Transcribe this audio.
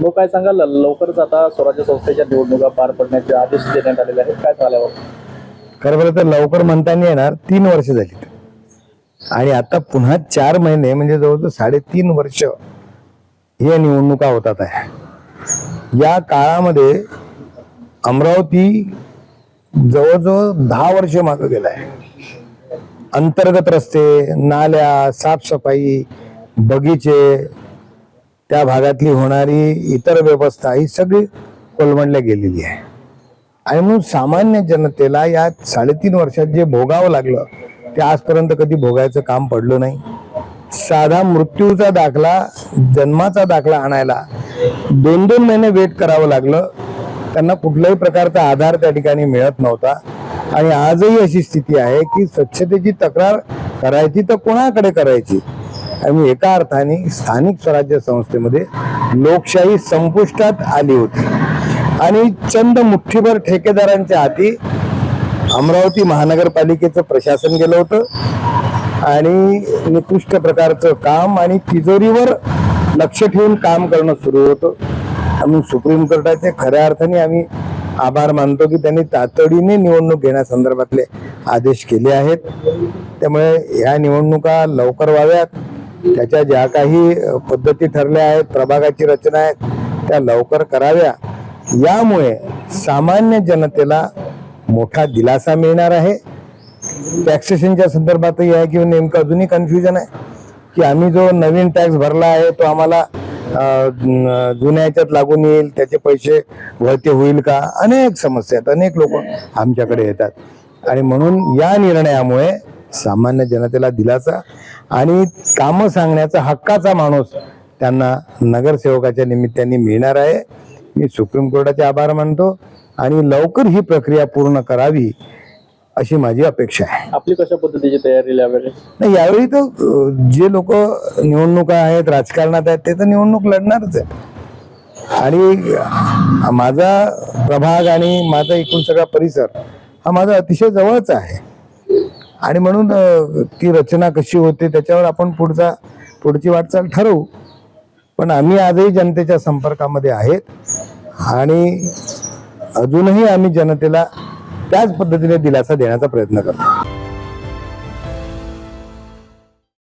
मग काय सांगाल? लवकरच आता स्वराज्य संस्थेच्या निवडणुका पार पडण्याचे आदेश देण्यात आलेले आहेत. काय झाल्यावर खरं बरं तर लवकर म्हणता नाही येणार तीन वर्ष झाली आणि आता पुन्हा चार महिने म्हणजे जवळजवळ साडेतीन वर्ष या निवडणुका होतात आहे. या काळामध्ये अमरावती जवळजवळ दहा वर्ष मागं गेला आहे. अंतर्गत रस्ते नाल्या साफसफाई बगीचे त्या भागातली होणारी इतर व्यवस्था ही सगळी कोलमडल्या गेलेली आहे. आणि म्हणून सामान्य जनतेला या साडेतीन वर्षात जे भोगावं लागलं ते आजपर्यंत कधी भोगायचं काम पडलं नाही. साधा मृत्यूचा दाखला जन्माचा दाखला आणायला दोन दोन महिने वेट करावं लागलं. त्यांना कुठल्याही प्रकारचा आधार त्या ठिकाणी मिळत नव्हता. आणि आजही अशी स्थिती आहे की स्वच्छतेची तक्रार करायची तर कोणाकडे करायची? आणि एका अर्थाने स्थानिक स्वराज्य संस्थेमध्ये लोकशाही संपुष्टात आली होती. आणि चंद मुठ्ठीभर ठेकेदारांच्या हाती अमरावती महानगरपालिकेचं प्रशासन गेलं होतं. आणि निकृष्ट प्रकारचं काम आणि तिजोरीवर लक्ष ठेवून काम करणं सुरू होतं. आम्ही सुप्रीम कोर्टाचे खऱ्या अर्थाने आम्ही आभार मानतो की त्यांनी तातडीने निवडणूक घेण्यासंदर्भातले आदेश केले आहेत. त्यामुळे ह्या निवडणुका लवकर व्हाव्यात. त्याच्या ज्या काही पद्धती ठरल्या आहेत प्रभागाची रचना आहे त्या लवकर कराव्या. यामुळे सामान्य जनतेला मोठा दिलासा मिळणार आहे. टॅक्सेशनच्या संदर्भातही आहे किंवा नेमकं अजूनही कन्फ्युजन आहे की आम्ही जो नवीन टॅक्स भरला आहे तो आम्हाला जुन्या याच्यात लागून येईल त्याचे पैसे वळते होईल का? अनेक समस्या आहेत. अनेक लोक आमच्याकडे येतात. आणि म्हणून या निर्णयामुळे सामान्य जनतेला दिलासा आणि कामं सांगण्याचा हक्काचा माणूस त्यांना नगरसेवकाच्या निमित्ताने मिळणार आहे. मी सुप्रीम कोर्टाचे आभार मानतो आणि लवकर ही प्रक्रिया पूर्ण करावी अशी माझी अपेक्षा आहे. आपली कशा पद्धतीची तयारी नाही यावेळी तर जे लोक निवडणुका आहेत राजकारणात आहेत ते तर निवडणूक लढणारच आहेत. आणि माझा प्रभाग आणि माझा एकूण सगळा परिसर हा माझा अतिशय जवळचा आहे. आणि म्हणून ती रचना कशी होते त्याच्यावर आपण पुढचा पुढची वाटचाल ठरवू. पण आम्ही आजही जनतेच्या संपर्कामध्ये आहेत. आणि अजूनही आम्ही जनतेला त्याच पद्धतीने दिलासा देण्याचा प्रयत्न करतो.